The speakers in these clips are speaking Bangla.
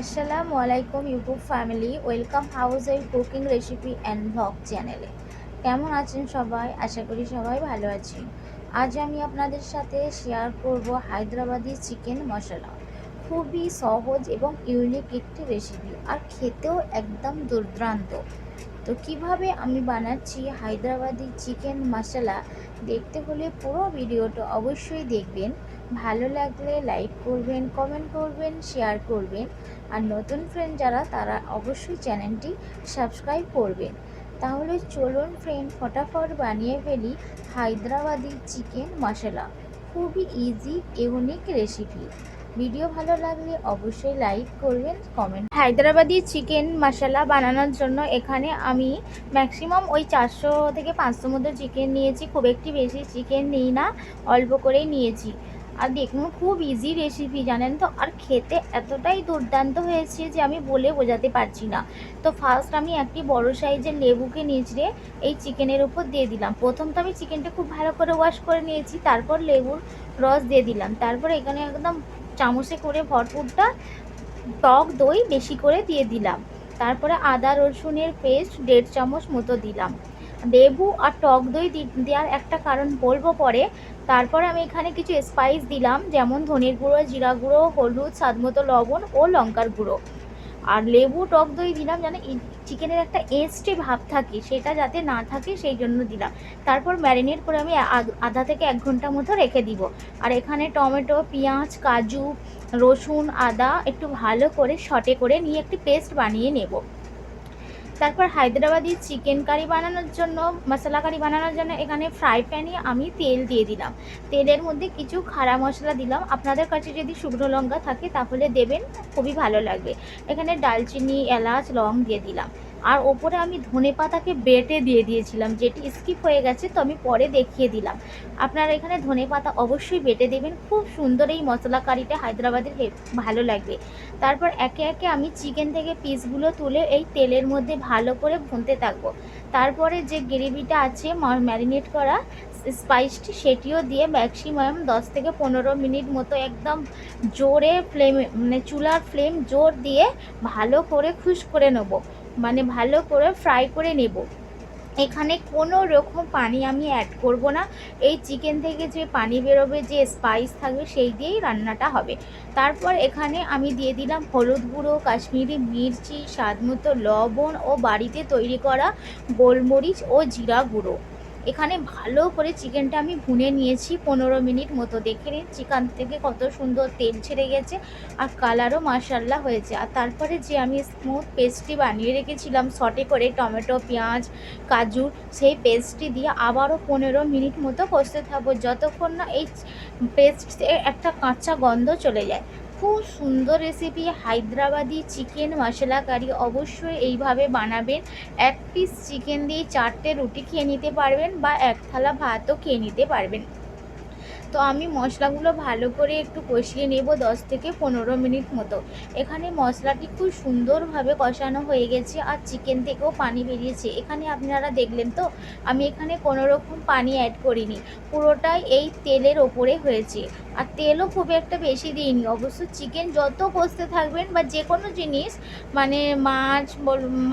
আসসালামু আলাইকুম ইউটিউব ফ্যামিলি। ওয়েলকাম হাউস এর কুকিং রেসিপি অ্যান্ড ভ্লগ চ্যানেলে। কেমন আছেন সবাই? আশা করি সবাই ভালো আছেন। আজ আমি আপনাদের সাথে শেয়ার করব হায়দ্রাবাদি চিকেন মশলা। খুবই সহজ এবং ইউনিক একটি রেসিপি, আর খেতেও একদম দুর্দান্ত। তো কীভাবে আমি বানাচ্ছি হায়দ্রাবাদি চিকেন মশলা দেখতে হলে পুরো ভিডিওটা অবশ্যই দেখবেন। ভালো লাগলে লাইক করবেন, কমেন্ট করবেন, শেয়ার করবেন। আর নতুন ফ্রেন্ড যারা, তারা অবশ্যই চ্যানেলটি সাবস্ক্রাইব করবেন। তাহলে চলুন ফ্রেন্ড ফটাফট বানিয়ে ফেলি হায়দ্রাবাদি চিকেন মশলা। খুবই ইজি ইউনিক রেসিপি ভিডিও ভালো লাগলে অবশ্যই লাইক করবেন, কমেন্ট। হায়দ্রাবাদি চিকেন মশলা বানানোর জন্য এখানে আমি ম্যাক্সিমাম ওই চারশো থেকে পাঁচশো মতো চিকেন নিয়েছি, খুব একটি বেশি চিকেন নিই না, অল্প করেই নিয়েছি। আর দেখুন, খুব ইজি রেসিপি জানেন তো? আর খেতে এতটাই দুর্দান্ত হয়েছে যে আমি বলে বোঝাতে পারছি না। তো ফার্স্ট আমি একটি বড় সাইজের লেবুকে নিচড়ে এই চিকেনের উপর দিয়ে দিলাম। প্রথম তো আমি চিকেনটা খুব ভালো করে ওয়াশ করে নিয়েছি, তারপর লেবুর রস দিয়ে দিলাম। তারপর এখানে একদম চামচে করে ভরপুরটা টক দই বেশি করে দিয়ে দিলাম। তারপরে আদা, রসুনের পেস্ট দেড় চামচ মতো দিলাম। লেবু আর টক দই দেওয়ার একটা কারণ বলব পরে। তারপরে আমি এখানে কিছু স্পাইস দিলাম, যেমন ধনের গুঁড়ো, জিরা গুঁড়ো, হলুদ স্বাদমতো লবণ ও লঙ্কার গুঁড়ো। আর লেবু, টক দই দিলাম যেন চিকেনের একটা এস্টে ভাব থাকে, সেটা যাতে না থাকে সেই জন্য দিলাম। তারপর ম্যারিনেট করে আমি আধা থেকে এক ঘণ্টা মতো রেখে দিব। আর এখানে টমেটো, পেঁয়াজ, কাজু, রসুন, আদা একটু ভালো করে শটে করে নিয়ে একটি পেস্ট বানিয়ে নেব। তারপর হায়দ্রাবাদি চিকেন কারি বানানোর জন্য, মশলা কারি বানানোর জন্য এখানে ফ্রাই প্যানে আমি তেল দিয়ে দিলাম। তেলের মধ্যে কিছু খাড়া মশলা দিলাম। আপনাদের কাছে যদি শুকনো লঙ্কা থাকে তাহলে দেবেন, খুবই ভালো লাগবে। এখানে ডালচিনি, এলাচ, লং দিয়ে দিলাম। আর ওপরে আমি ধনে পাতাকে বেটে দিয়ে দিয়েছিলাম, যেটি স্কিপ হয়ে গেছে, তো আমি পরে দেখিয়ে দিলাম। আপনারা এখানে ধনে পাতা অবশ্যই বেটে দেবেন, খুব সুন্দর এই মশলা কারিটা হায়দ্রাবাদের ভালো লাগবে। তারপর একে একে আমি চিকেন থেকে পিসগুলো তুলে এই তেলের মধ্যে ভালো করে ভুনতে থাকব। তারপরে যে গ্রেভিটা আছে ম্যারিনেট করা স্পাইসটি সেটিও দিয়ে ম্যাক্সিমাম দশ থেকে পনেরো মিনিট মতো একদম জোরে ফ্লেমে মানে চুলার ফ্লেম জোর দিয়ে ভালো করে খুশ করে নেব। মানে ভালো করে ফ্রাই করে নেব। এখানে কোনো রকম পানি আমি অ্যাড করব না। এই চিকেন থেকে যে পানি বেরোবে, যে স্পাইস থাকবে, সেই দিয়েই রান্নাটা হবে। তারপর এখানে আমি দিয়ে দিলাম হলুদ গুঁড়ো, কাশ্মীরি মির্চি স্বাদমতো লবণ ও বাড়িতে তৈরি করা গোলমরিচ ও জিরা গুঁড়ো। এখানে ভালো করে চিকেনটা আমি ভুনে নিয়েছি, পনেরো মিনিট মতো। দেখে নিন চিকেন থেকে কত সুন্দর তেল ছেড়ে গেছে আর কালারও মার্শাল্লা হয়েছে। আর তারপরে যে আমি স্মুথ পেস্টটি বানিয়ে রেখেছিলাম, শটে করে টমেটো, পেঁয়াজ, কাজু, সেই পেস্টটি দিয়ে আবারও পনেরো মিনিট মতো কষতে থাকব। যতক্ষণ না এই পেস্ট একটা কাঁচা গন্ধ চলে যায়। খুব সুন্দর recipe Hyderabadi chicken masala curry অবশ্যই এইভাবে বানাবেন। এক পিস চিকেন দিয়ে চারটে রুটি খেয়ে নিতে পারবেন বা এক থালা ভাতও খেয়ে নিতে পারবেন। তো আমি মশলাগুলো ভালো করে একটু কষিয়ে নেব দশ থেকে পনেরো মিনিট মতো। এখানে মশলাটি খুব সুন্দরভাবে কষানো হয়ে গেছে আর চিকেন থেকেও পানি বেরিয়েছে। এখানে আপনারা দেখলেন তো, আমি এখানে কোনো রকম পানি অ্যাড করিনি। পুরোটাই এই তেলের ওপরে হয়েছে। আর তেলও খুব একটা বেশি দিইনি। অবশ্য চিকেন যত কষতে থাকবেন বা যে কোনো জিনিস মানে মাছ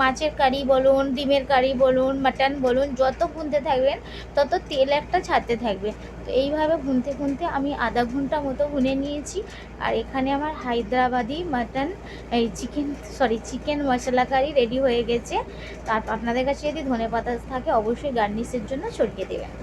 মাছের কারি বলুন, ডিমের কারি বলুন, মাটন বলুন, যত ভুনতে থাকবেন, তত তেল একটা ছাড়তে থাকবে। তো এইভাবে ভুনতে ভুনতে আমি আধা ঘণ্টা মতো গুনে নিয়েছি। আর এখানে আমার হায়দ্রাবাদি মাটন, এই chicken sorry chicken masala curry ready হয়ে গেছে। তারপর আপনাদের কাছে যদি ধনে পাতা থাকে, অবশ্যই গার্নিশের জন্য ছড়িয়ে দেবেন।